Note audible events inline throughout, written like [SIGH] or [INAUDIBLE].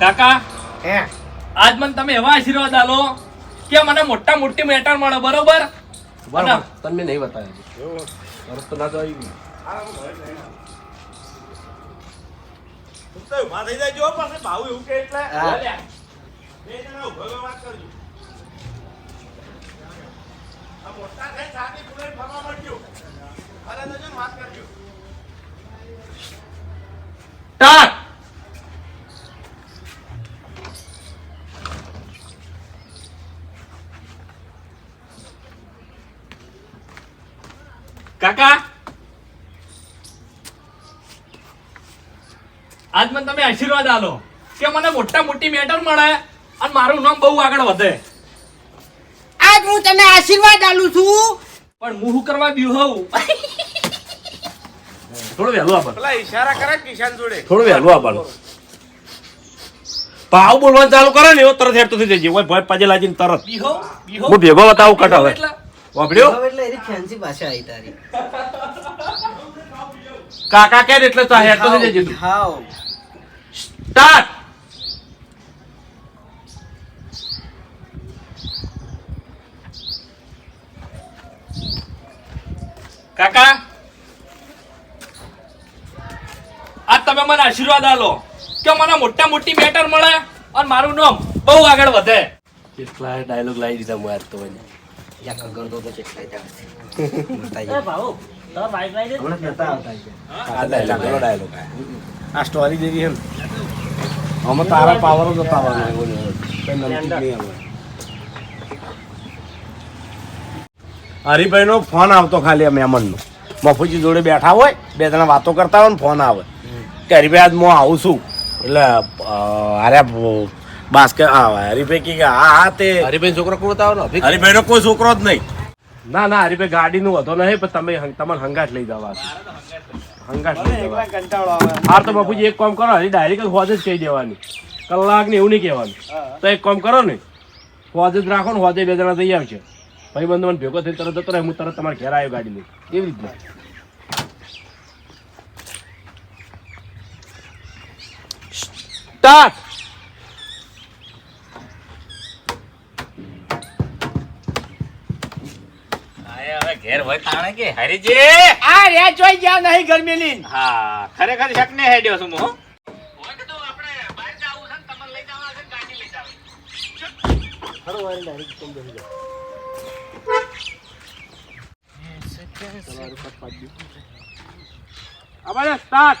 કાકા હે? આજ મને તમે એવા આશીર્વાદ આલો કે મને મોટા મોટી મેટર મળે બરોબર? બરાબર. તમને નહીં બતાવ્યું તરત તો ના તો ઊભા થઈ જાય જો પાસે ભાવ એવું કે એટલે. બે જણા ઊભા ઊભા વાત કરજો. આ મોટા થાય સાથી પુરાઈ ફરવા મળજો. અરે તો વાત કરજો. સ્ટાર્ટ કાકા આજ મને તમે આશીર્વાદ આલો કે મને મોટા મોટી મેટર મળે અને મારું નામ બહુ આગળ વધે. આજ હું તને આશીર્વાદ આલું છું. પણ હું શું કરવા બી હોઉં? થોડું વહેલું આપણ પેલા ઈશારા કરે કિશાન જોડે? થોડું વહેલું આપણ પાવ બોલવાનું ચાલુ કરે ને એવો તરત હેરતો થઈ જજે ઓય ભાઈ પાજે લાજીને તરત. હું ભેગો બતાવું કટ હવે વાપર્યો? એટલે એની ફેન્સી ભાષા આવી તારી. કાકા કે એટલે તો હેરતો થઈ જજે તું હાવ સ્ટાર્ટ કાકા! આ તમે મને આશીર્વાદ આલો કે મને મોટા મોટી મેટર મળે અને મારું નામ બહુ આગળ વધે. કેટલા ડાયલોગ લાવી દીધા હું આજ તો એને. યા કગરતો તો કેટલાય જાણશે [LAUGHS] હમણાં નતા આવતા છે. આ dialogue. આ સ્ટોરી જેવી છે આમાં તારા પાવર જ બતાવવાનો એવો ને કઈ નમતું જ નહીં આવે. હરિભાઈ નો ફોન આવતો ખાલી મહેમાનનો. મફુજી જોડે બેઠા હોય બે જણા વાતો કરતા હોય ને ફોન આવે. કે હરિભાઈ આજ હું આવું છું. એટલે અરે બાસ્કે હરિભાઈ કે હા હા તે હરિભાઈ છોકરો કોણ આવે? હરિભાઈ નો કોઈ છોકરો જ નહીં. ના ના હરિભાઈ ગાડી નું હતો નહીં પણ તમે હંગ- તમારે હંગાટ લઈ જવા કંટાળો આવે. હાર તો બાપુજી એક કામ કરો ડાયરેક્ટ હોજ જ કહી દેવાની. કલાક ને એવું નહીં કહેવાનું. તો એક કામ કરો ને હોજ જ રાખો ને હોજે બે જણા થઈ આવશે ભાઈ બંધ મને ભેગો થઈ તરત જતો રહે હું તરત તમારે ઘેર આવ્યો ગાડી લઈ એવી રીતના સ્ટાર્ટ હવે ઘેર હોય તાણે કે? હરીજી! આ રે જોઈ ગયા નહીં ગરમી લીન હા ખરેખર શક ને હેડ્યો છું હું અમારે સ્ટાર્ટ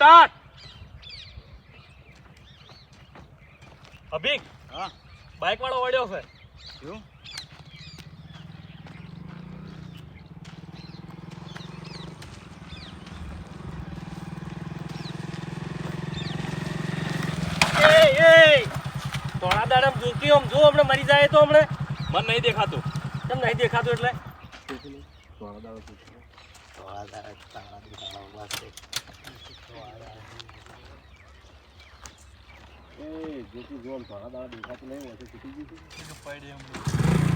સ્ટાર્ટ અભિક હા. બાઇક વાળો વળ્યો છે. શું? એ એ થોડા દાડા જોતી આમ જો હમણે મરી જાય તો હમણાં. મન નહીં દેખાતું. કેમ નહીં દેખાતું એટલે? એ જો તું જો થોડા દાડા દેખાતું નહીં હોય તો છૂટી જશે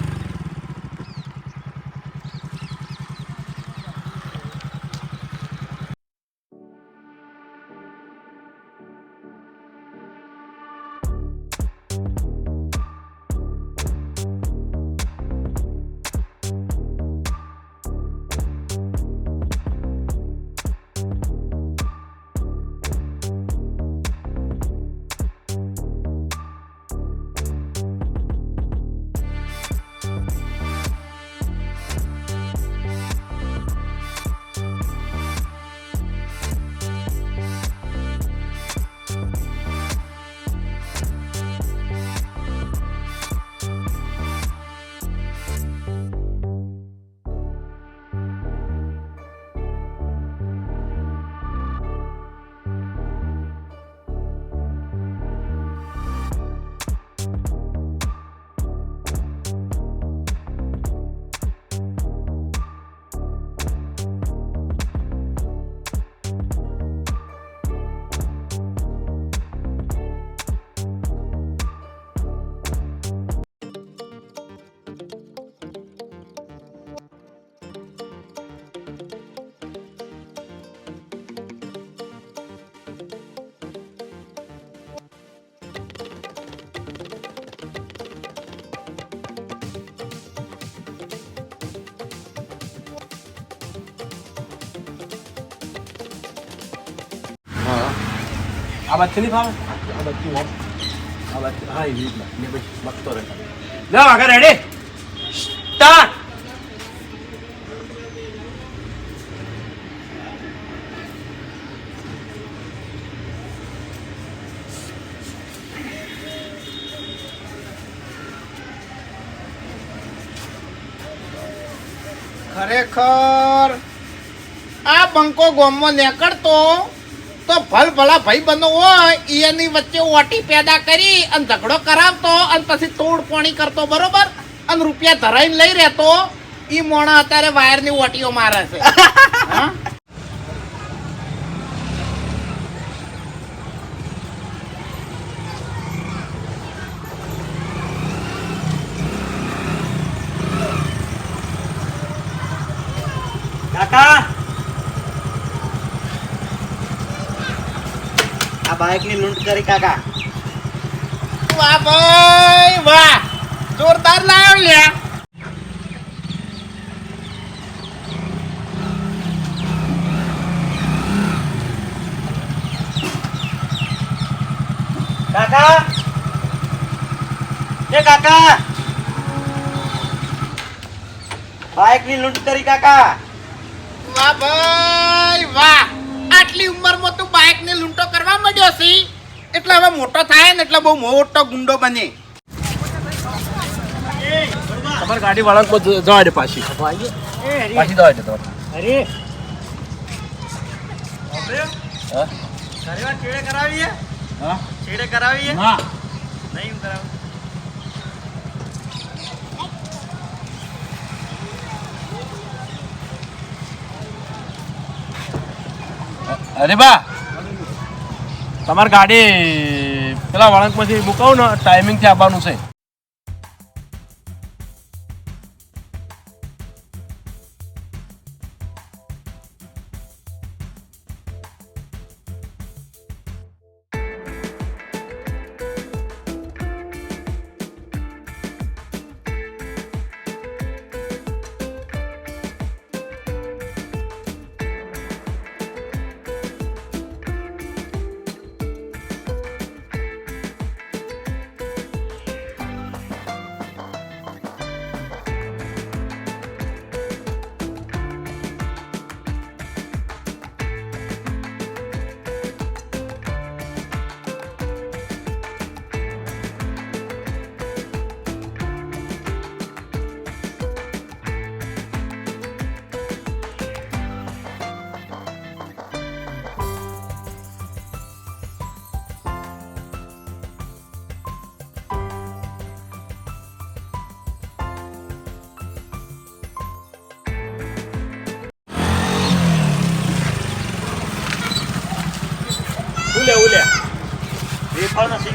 આ બાજુ નહીં ફાવે? આ બાજુ આમ. આ બાજુ હા એવી રીતના ને પછી બચતો રહે ખરેખર આ બંકો ગોમમાં નીકળતો તો ભલ ભલા ભાઈ બંધો હોય એની વચ્ચે ઓટી પેદા કરી અને ઝઘડો કરાવતો અને પછી તોડ પોણી કરતો બરોબર? અને રૂપિયા ધરાઈને લઈ રહેતો. એ મોણા અત્યારે વાયરની ઓટીઓ મારે છે. [LAUGHS] હા? કાકા આ બાઇકની લૂંટ કરી કાકા. વાહ ભાઈ વાહ. જોરદાર લાવ્યો લ્યા. કાકા? એ કાકા. બાઇકની લૂંટ કરી કાકા. વાહ ભાઈ વાહ. આટલી ઉંમરમાં તું બાઇક ને લૂંટો કરવા માંડ્યો છી. એટલે હવે મોટો થાય ને એટલે બહુ મોટો ગુંડો બને. તમારી ગાડી વાળા જવા દે પાછી. પાછી જવા દે તમારે. હા? છેડે કરાવીએ? હા? છેડે કરાવીએ? હા નહીં કરાવ. અરે બા તમારી ગાડી પેલા વળંકમાંથી મુકાવું ને ટાઈમિંગથી આવવાનું છે.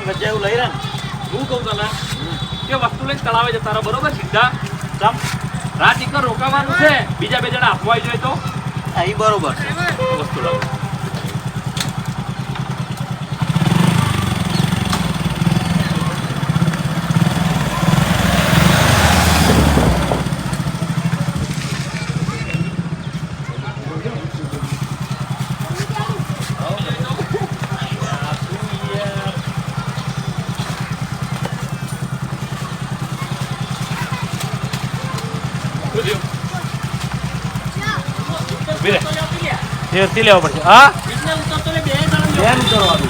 વચ્ચે એવું લઈ રહ્યા ને હું કહું તને કે વસ્તુ લઈને તળાવે જતા રહો બરોબર? સીધા જમ રાત એકવાર રોકાવાનું છે. બીજા બે જણા આપવા જોઈએ તો. એ બરોબર છે. વસ્તુ લાવો. ફેરથી લેવા પડશે. હા? બેન કરવાનું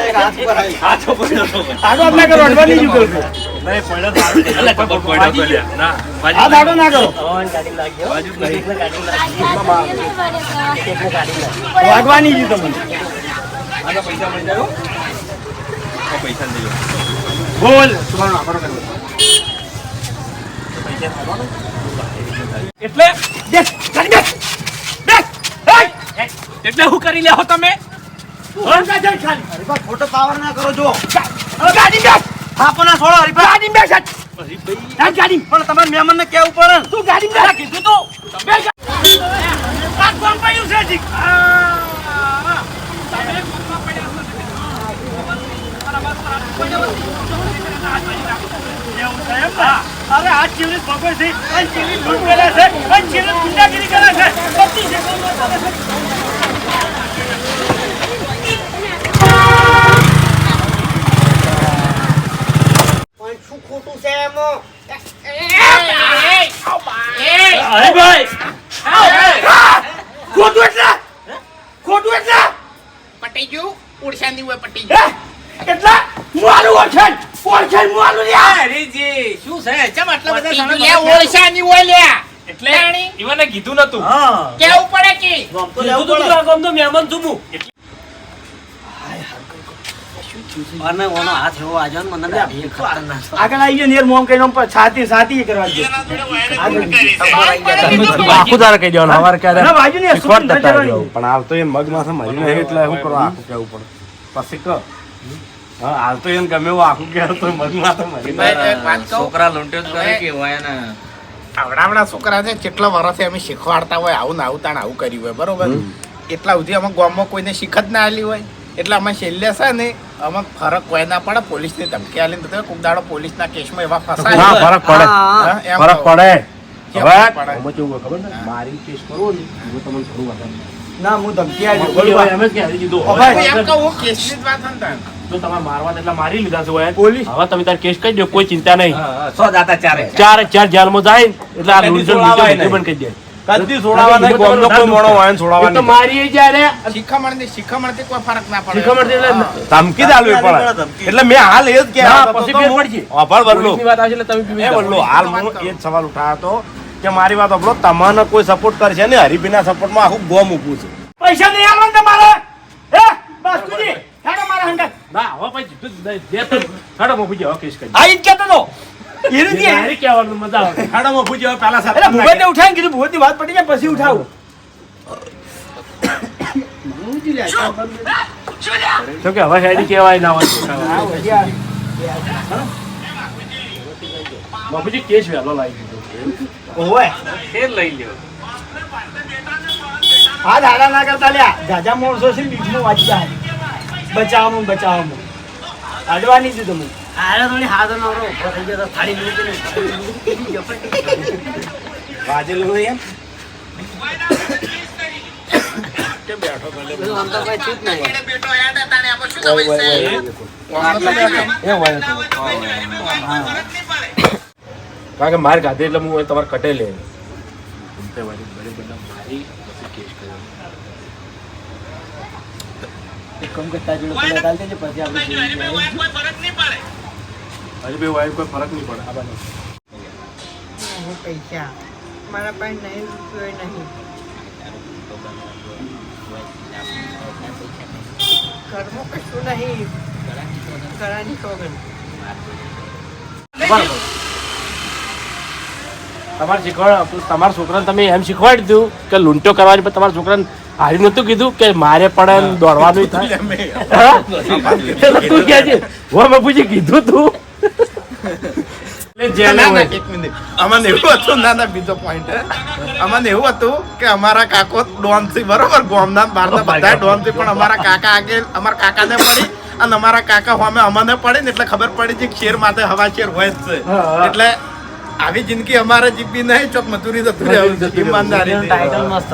વાગવાની જ તમને. પૈસા મળી જાય પૈસા નહીં બોલ. તમારો આભાર એટલે હે! એટલે શું કરી લ્યા હો તમે? ખોટો પાવર ના કરો જો. ગાડી બેસ. ના છોડો હરીફા. ગાડી બેસ. હેડ ગાડી. પણ તમારે મહેમાનને કેવું પડે? તું ગાડી બેસ. કીધું તું. આ પડ્યું છે જી? અરે આ ચીવડી ભગવાન છે. આ ચીવડી લૂંટ કરે છે ચીવડી ગુંડાગીરી કરે છે. બધી છે. અરે ભાઈ. ખોટું એટલે? ખોટું એટલે? પટી ગયું ઉડશાની હોય પટી હે? એટલે મારું ઓળખાણ. ઓળખાણ મારું લ્યા. હરીજી શું છે? ચમ આટલા બધા ગયું લે ઓળશાની હોય લ્યા. એટલે ઈવને કીધું નતું. હા. કેવું પડે કે? ગમ તો લેવું મહેમાન છું હું. અને ઓનો હાથ એવો આજ્યો ને મને લાગે ખતરનાક આગળ આવી ગયો નેર મોમ કહીને આમ છાતી છાતી કરવા દે આખું તારે કહી દેવાનું હવારે ક્યારે ના, ને. પણ હાલ તો એ મગ માથે મરી નહીં એટલે શું કરવા આખું કહેવું પડે? પછી કહો. હા હાલ તો એને ગમે એવું આખું કહેવું તો મગ માથે મરી છોકરા લૂંટ્યો કરે કે હોય ને? આવડાવડા છોકરા છે કેટલા વર્ષે અમે શીખવાડતા હોય આવું ને આવું તાણ આવું કર્યું હોય બરોબર? એટલા સુધી અમે ગામમાં કોઈને શીખ જ ના આલી હોય. એટલે અમે છેલ્લે છે ને અમે ફરક કોઈ ના પડે પોલીસની ધમકી આલી તો કોક દાડો પોલીસ ના કેસમાં એવા હા ફસાય. ફરક પડે. ફરક પડે. હવે કેવું ખબર ને મારી કેસ કરવો ને હું તમને થોડું વધારે ના હું ધમકી આમાં આવી હોય એમ કે હરીજી દો. હવે એમ કહું હું કેસની જ વાત ને તાણ. જો તમારે મારવા એટલા મારી લીધા છે હોય. પોલીસ? હવે તમે તાર કેસ કહી દો કોઈ ચિંતા નહીં. સો દાતા ચારે. ચાર ચાર જેલમાં જાય એટલે આ રૂલ્સ બંધ કરી દે. કદી છોડાવા નહીં, ગામનો કોઈ મોણો વાયન છોડાવા એ તો નહીં. મારી જ્યારે શિખામણથી શિખામણથી કોઈ ફરક ના પડે શિખામણથી એટલે ધમકી દાલવી પડે એટલે મેં હાલ એ જ કે પછી ફેર હું- પડશે. અભળ બદલો. વાત આવશે એટલે તમે પીવી એ બદલો. હાલ હું એ જ સવાલ ઉઠાવ્યો હતો કે મારી વાત આપણો તમને કોઈ સપોર્ટ કરશે ને હરીફીના સપોર્ટમાં આખું ગોમ ઊભું છે પૈસા નહીં આવવાનું તમારે હે બાસ્તુજી હેડો મારા હંડા ના, હવે પછી દે તો. હેડો મોં જાવ કેસ કરી આ ઇન કેતો તો મજા આવે. પહેલા કીધું ભૂપતની વાત પડી જાય પછી ઉઠાવું. [COUGHS] તો કે હવે હેડી કહેવાય ના હોય બાપુજી કેસ વહેલો લાવી દીધો. ઓવે. ફેર લઈ લ્યો. આ દાડા ના કરતા લ્યા. જાજા માણસો છે બીજમાં વાંચતા જાય બચાવવામાં બચાવવામાં અડવાની દીધું હું આરે થોડી હાથો નવરો ઊભો થઈ ગયો તો થાળી મૂકીને વાજેલું એમ? કારણ કે માર ગાધે એટલે હું તમારે કટે લે પછી કેસ કામ કરતા જોડે છે પછી આપણે. હજી બે વાઈફ કોઈ ફરક નહીં પડે. આ બાજુ પૈસા મારા પાસે નહીં રૂપિયો નહીં. ઘરમાં કશું નહીં. ઘરાની સોગન તમારે શીખવાડ તમારા છોકરાને તમે એમ શીખવાડી દીધું કે લૂંટો કરવાની પણ તમારા છોકરાને હારી નતું કીધું કે મારે પણ દોડવાનું થાય. તું કહે છે હું બાપુજી કીધું તું એટલે જેને ના, ના, હોય. એક મિનિટ. અમને એવું હતું ના ના બીજો પોઈન્ટ અમને એવું હતું કે અમારા કાકો ડોનથી બરોબર ગોમના બહારના બધા ડોનથી પણ અમારા કાકા આગે અમારા કાકાને પડી અને અમારા કાકા હોમે અમને પડી ને એટલે ખબર પડી છે કે શેર માથે હવા શેર હોય જ છે. એટલે આવી જિંદગી અમારે જીવવી નહીં ચોક મજૂરી જતું રહેવું ઈમાનદારી ટાઈટલ મસ્ત.